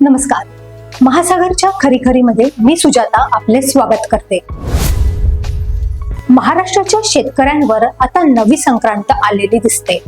नमस्कार. महासागरच्या खरीखरीमध्ये मी सुजाता आपले स्वागत करते. महाराष्ट्राच्या शेतकऱ्यांवर आता नवी संक्रांत आलेली दिसते.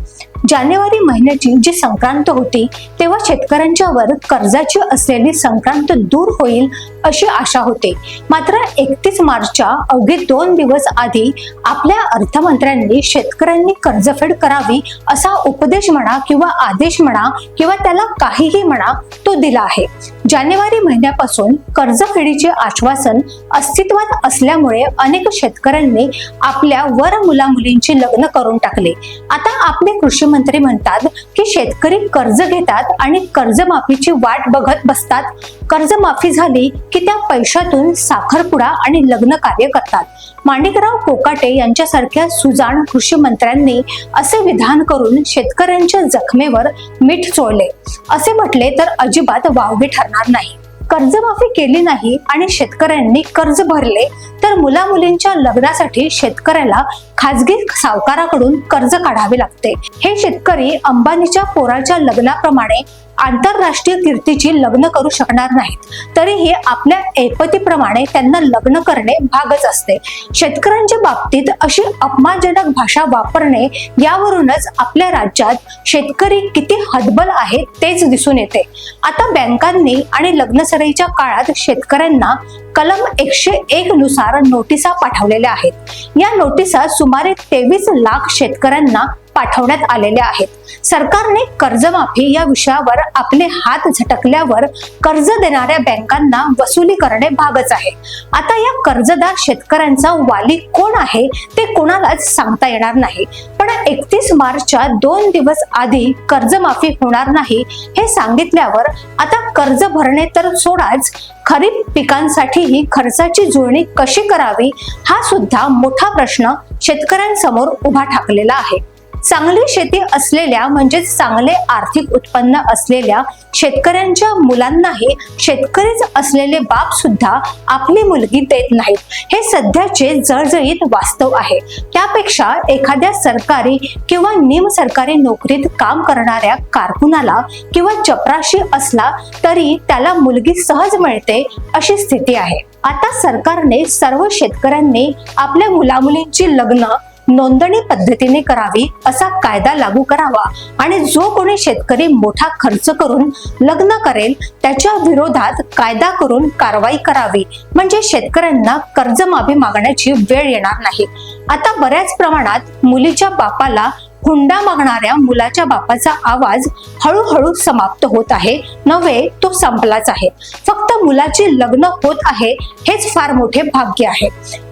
जानेवारी महिन्याची जी संक्रांत होती तेव्हा शेतकऱ्यांच्यावर कर्जाची असलेली संक्रांत दूर होईल अशी आशा होती. मात्र एकतीस मार्चच्या अवघे दोन दिवस आधी आपल्या अर्थमंत्र्यांनी शेतकऱ्यांनी कर्जफेड करावी असा उपदेश म्हणा किंवा आदेश म्हणा किंवा त्याला काहीही म्हणा तो दिला आहे. जानेवारी महिन्यापासून कर्जफेडीचे आश्वासन अस्तित्वात असल्यामुळे अनेक शेतकऱ्यांनी आपल्या वर मुला मुलींची लग्न करून टाकले. आता आपले कृषी मंत्री म्हणतात की शेतकरी कर्ज घेतात आणि कर्जमाफीची वाट बघत बसतात. कर्जमाफी झाली की त्या पैशातून साखरपुडा आणि लग्न कार्य करतात. माणिकराव कोकाटे यांच्यासारख्या सुजाण कृषी मंत्र्यांनी असे विधान करून शेतकऱ्यांच्या जखमेवर मीठ चोळले. असे म्हटले तर अजिबात वावगे ठरणार नाही. कर्जमाफी केली नाही आणि शेतकऱ्यांनी कर्ज भरले तर मुला मुलींच्या लग्नासाठी शेतकऱ्याला खाजगी सावकाराकडून कर्ज काढावे लागते. हे शेतकरी अंबानीच्या पोराच्या लग्नाप्रमाणे आंतरराष्ट्रीय कीर्तीची लग्न करू शकणार नाहीत. तरीही आपल्या ऐपतीप्रमाणे त्यांना लग्न करणे भागच असते. शेतकऱ्यांच्या बाबतीत अशी अपमानजनक भाषा वापरणे यावरूनच आपल्या राज्यात शेतकरी किती हतबल आहे तेच दिसून येते. आता बँकांनी आणि लग्नसराईच्या काळात शेतकऱ्यांना कलम एकशे एक नुसार नोटिसा पाठवलेल्या आहेत. या नोटिसा सुमारे तेवीस लाख शेतकऱ्यांना पाठवण्यात आलेल्या आहेत. सरकारने कर्जमाफी या विषयावर आपले हात झटकल्यावर कर्ज देणाऱ्या बँकांना वसुली करणे भागच आहे. आता या कर्जदार शेतकऱ्यांचा वाली कोण आहे ते कोणालाच सांगता येणार नाही. पण एकतीस मार्चच्या दोन दिवस आधी कर्जमाफी होणार नाही हे सांगितल्यावर आता कर्ज भरणे तर सोडाच खरीप पिकांसाठीही खर्चाची जुळणी कशी करावी हा सुद्धा मोठा प्रश्न शेतकऱ्यांसमोर उभा ठाकलेला आहे. चांगली शेती असलेल्या म्हणजेच चांगले आर्थिक उत्पन्न असलेल्या शेतकऱ्यांच्या मुलांनाही शेतकरीच असलेले बाप सुद्धा आपली मुलगी देत नाहीत. हे सध्याचे जळजळीत वास्तव आहे. त्यापेक्षा एखाद्या सरकारी किंवा निम सरकारी नोकरीत काम करणाऱ्या कारकुनाला किंवा चपराशी असला तरी त्याला मुलगी सहज मिळते अशी स्थिती आहे. आता सरकारने सर्व शेतकऱ्यांनी आपल्या मुलामुलींची लग्न नोंदणी पद्धतीने करावी असा कायदा लागू करावा आणि जो कोणी शेतकरी मोठा खर्च करून लग्न करेल त्याच्या विरोधात कायदा करून कारवाई करावी. म्हणजे शेतकऱ्यांना कर्जमाफी मागण्याची वेळ येणार नाही. आता बऱ्याच प्रमाणात मुलीच्या बापाला हुंडा मागणाऱ्या मुलाच्या बापाचा आवाज हळूहळू समाप्त होत आहे. नव्हे तो संपलाच आहे. फक्त मुलाची लग्न होत आहे हेच फार मोठे भाग्य आहे.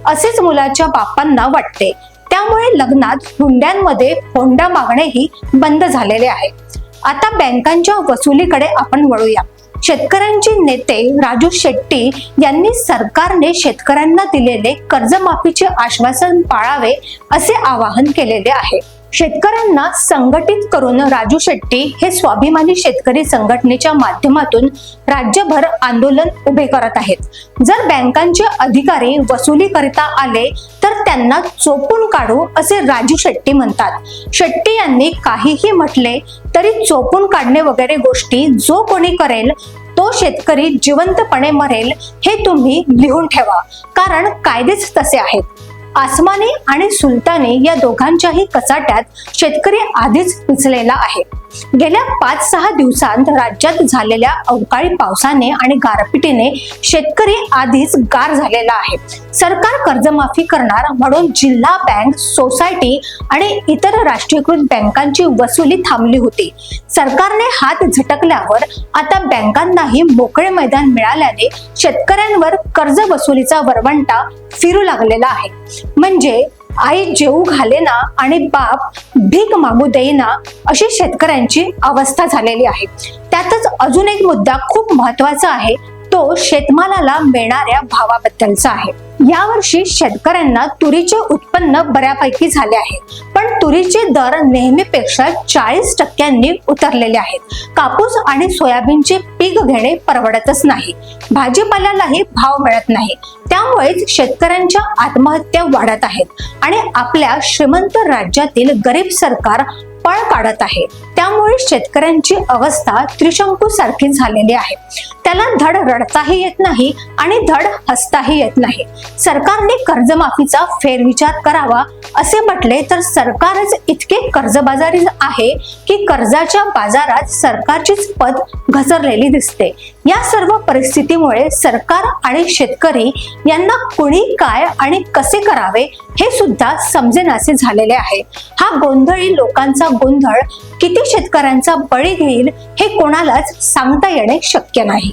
असेच मुलाच्या बापांना वाटते. त्यामुळे लग्नात हुंड्यांमध्ये होंडा मागणेही बंद झालेले आहे. आता बँकांच्या वसुलीकडे आपण वळूया. शेतकऱ्यांचे नेते राजू शेट्टी यांनी सरकारने शेतकऱ्यांना दिलेले कर्जमाफीचे आश्वासन पाळावे असे आवाहन केलेले आहे. शेतकऱ्यांना संघटित करून राजू शेट्टी हे स्वाभिमानी शेतकरी संघटनेच्या माध्यमातून राज्यभर आंदोलन उभे करत आहेत. जर बँकांचे अधिकारी वसुली करता आले तर त्यांना चोपून काढू असे राजू शेट्टी म्हणतात. शेट्टी यांनी काहीही म्हटले तरी चोपून काढणे वगैरे गोष्टी जो कोणी करेल तो शेतकरी जिवंतपणे मरेल हे तुम्ही लिहून ठेवा कारण कायदेच तसे आहेत. आसमानी आणि सुलतानी या दोघांच्याही कचाट्यात शेतकरी आधीच पिचलेला आहे. गेल्या पाच सहा दिवसांत राज्यात झालेल्या अवकाळी पावसाने आणि गारपिटीने शेतकरी आधीच गार झालेला आहे. सरकार कर्जमाफी करणार म्हणून जिल्हा बँक सोसायटी आणि इतर राष्ट्रीयकृत बँकांची वसुली थांबली होती. सरकारने हात झटकल्यावर आता बँकांनाही मोकळे मैदान मिळाल्याने शेतकऱ्यांवर कर्ज वसुलीचा वरवंटा फिरू लागलेला आहे. म्हणजे आई जेऊ घालेना आणि बाप भीक मागू देईना अशी शेतकऱ्यांची अवस्था झालेली आहे. त्यातच अजून एक मुद्दा खूप महत्त्वाचा आहे. तो शेतमालाला मिळणाऱ्या भावाबद्दलचा आहे. यावर्षी शेतकऱ्यांना तुरीचे उत्पन्न बऱ्यापैकी झाले आहे. पण तुरीचे दर नेहमीपेक्षा चाळीस टक्क्यांनी उतरलेले आहेत. कापूस आणि सोयाबीनचे पीक घेणे परवडतच नाही. भाजीपाल्यालाही भाव मिळत नाही. त्यामुळेच शेतकऱ्यांच्या आत्महत्या वाढत आहेत आणि आपल्या श्रीमंत राज्यातील गरीब सरकार पळ काढत आहे. त्यामुळे शेतकऱ्यांची अवस्था त्रिशंकू सारखी झालेली आहे. त्याला धड रडताही येत नाही आणि धड हसताही येत नाही. सरकारने कर्जमाफीचा फेरविचार करावा असे म्हटले तर सरकारच इतके कर्जबाजारी आहे की कर्जाच्या बाजारात सरकारचीच पद घसरलेली दिसते. या सर्व परिस्थितीमुळे सरकार आणि शेतकरी यांना कुणी काय आणि कसे करावे हे सुद्धा समजेनासे झालेले आहे. हा गोंधळी लोकांचा गोंधळ किती शेतकऱ्यांचा बळी घेईल हे कोणालाच सांगता येणे शक्य नाही.